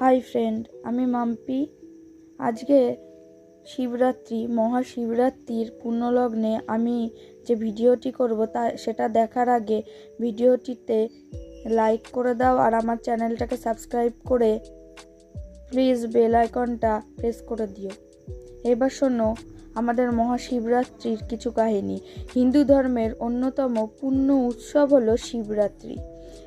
Hi friend, আমি মাম্পি। আজকে শিবরাত্রি, মহাশিবরাত্রির পুণ্যলগ্নে আমি যে ভিডিওটি করব তা, সেটা দেখার আগে ভিডিওটিতে লাইক করে দাও আর আমার চ্যানেলটাকে সাবস্ক্রাইব করে প্লিজ বেল আইকনটা প্রেস করে দিও। এবার শোনো আমাদের মহাশিবরাত্রির কিছু কাহিনী। হিন্দু ধর্মের অন্যতম পূর্ণ উৎসব হলো শিবরাত্রি।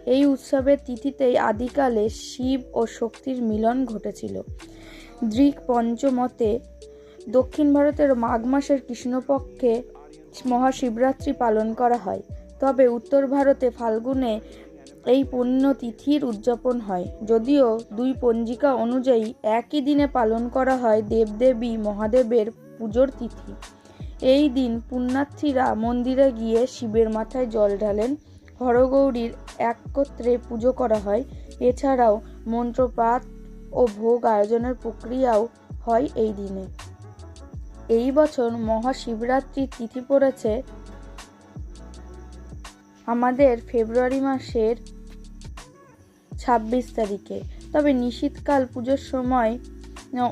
এই উৎসবের তিথিতেই আদিকালে শিব ও শক্তির মিলন ঘটেছিল। দৃক পঞ্চমতে দক্ষিণ ভারতের মাঘ মাসের কৃষ্ণপক্ষে মহাশিবরাত্রি পালন করা হয়। তবে উত্তর ভারতে ফাল্গুনে এই পুণ্য তিথির উদযাপন হয়। যদিও দুই পঞ্জিকা অনুযায়ী একই দিনে পালন করা হয় দেবদেবী মহাদেবের পুজোর তিথি। এই দিন পুণ্যার্থীরা মন্দিরে গিয়ে শিবের মাথায় জল ঢালেন। হরগৌরীর একত্রে পুজো করা হয়। এছাড়াও মন্ত্রপাঠ ও ভোগ আয়োজনের প্রক্রিয়াও হয় এই দিনে। এই বছর মহাশিবরাত্রির তিথি পড়েছে। আমাদের ফেব্রুয়ারি মাসের ছাব্বিশ তারিখে। তবে নিশীতকাল পুজোর সময়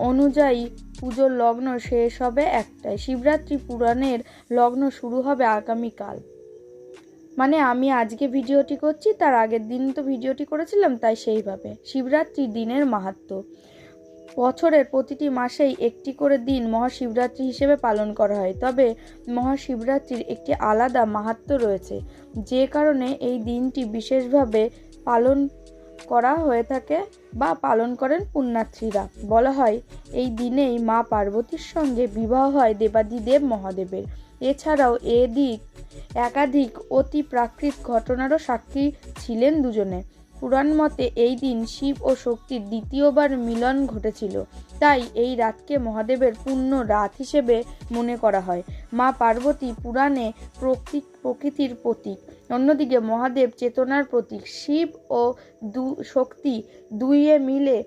অনুযায়ী পুজোর লগ্ন শেষ হবে একটাই, শিবরাত্রি পুরাণের লগ্ন শুরু হবে আগামীকাল। মানে আমি আজকে ভিডিওটি করছি, তার আগের দিন তো ভিডিওটি করেছিলাম, তাই সেইভাবে। শিবরাত্রি দিনের মাহাত্ম্য বছরের প্রতিটি মাসেই একটি করে দিন মহাশিবরাত্রি হিসেবে পালন করা হয়। তবে মহাশিবরাত্রির একটি আলাদা মাহাত্ম্য রয়েছে। যে কারণে এই দিনটি বিশেষভাবে পালন করা হয়ে থাকে বা পালন করেন পুণ্যার্থীরা। বলা হয়, এই দিনেই মা পার্বতীর সঙ্গে বিবাহ হয় দেবাদিদেব মহাদেবের। এছাড়াও এদিক একাধিক অতি প্রাকৃত ঘটনারও সাক্ষী ছিলেন দুজনে। পুরাণ মতে এই দিন শিব ও শক্তির দ্বিতীয়বার মিলন ঘটেছিল। তাই এই রাতকে মহাদেবের পূর্ণ রাত হিসেবে মনে করা হয়। মা পার্বতী পুরাণে প্রকৃতির প্রতীক। অন্যদিকে মহাদেব চেতনার প্রতীক। শিব ও দু, শক্তি দুইয়ে মিলে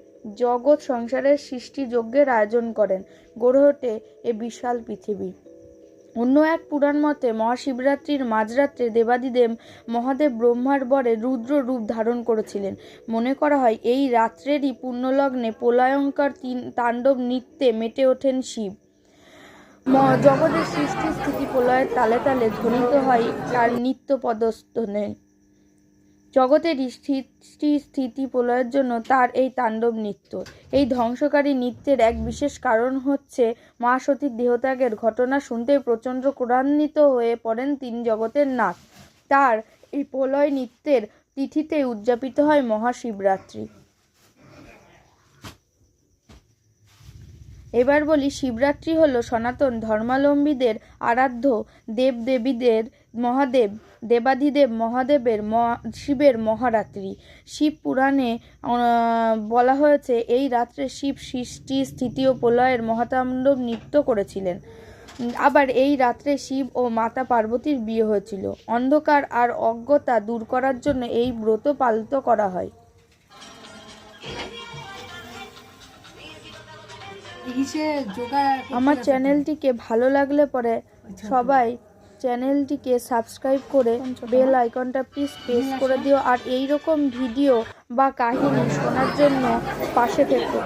জগৎ সংসারের সৃষ্টি যজ্ঞের আয়োজন করেন। গড়ে ওঠে এ বিশাল পৃথিবী। অন্য এক পুরাণ মতে মহাশিবরাত্রির মাঝরাত্রে দেবাদিদেব মহাদেব ব্রহ্মার বরে রুদ্র রূপ ধারণ করেছিলেন। মনে করা হয় এই রাত্রেরই পুণ্যলগ্নে প্রলয়ঙ্কর তাণ্ডব নৃত্যে মেটে ওঠেন শিব। জগতের সৃষ্টি স্থিতি প্রলয়ের তালে তালে ধ্বনিত হয় তার নিত্য পদস্থনে জগতের সৃষ্টি স্থিতি প্রলয়ের জন্য তার এই তাণ্ডব নৃত্য। এই ধ্বংসকারী নৃত্যের এক বিশেষ কারণ হচ্ছে মা সতীর দেহত্যাগের ঘটনা শুনতে প্রচণ্ড ক্রান্বিত হয়ে পড়েন তিনি জগতের নাথ। তার এই প্রলয় নৃত্যের তিথিতে উদযাপিত হয় মহাশিবরাত্রি। এবার বলি, শিবরাত্রি হলো সনাতন ধর্মাবলম্বীদের আরাধ্য দেবদেবীদের মহাদেব দেবাধিদেব মহাদেবের শিবের মহারাত্রি। শিব পুরাণে বলা হয়েছে, এই রাত্রে শিব সৃষ্টি, স্থিতি ও প্রলয়ের মহাতাণ্ডব নৃত্য করেছিলেন। আবার এই রাত্রে শিব ও মাতা পার্বতীর বিয়ে হয়েছিল। অন্ধকার আর অজ্ঞতা দূর করার জন্য এই ব্রত পালিত করা হয়। আমার চ্যানেলটিকে ভালো লাগলে পরে সবাই চ্যানেলটিকে সাবস্ক্রাইব করে বেল আইকনটা প্লিজ প্রেস করে দিও আর এই রকম ভিডিও বা কাহিনী শোনার জন্য পাশে থেকো।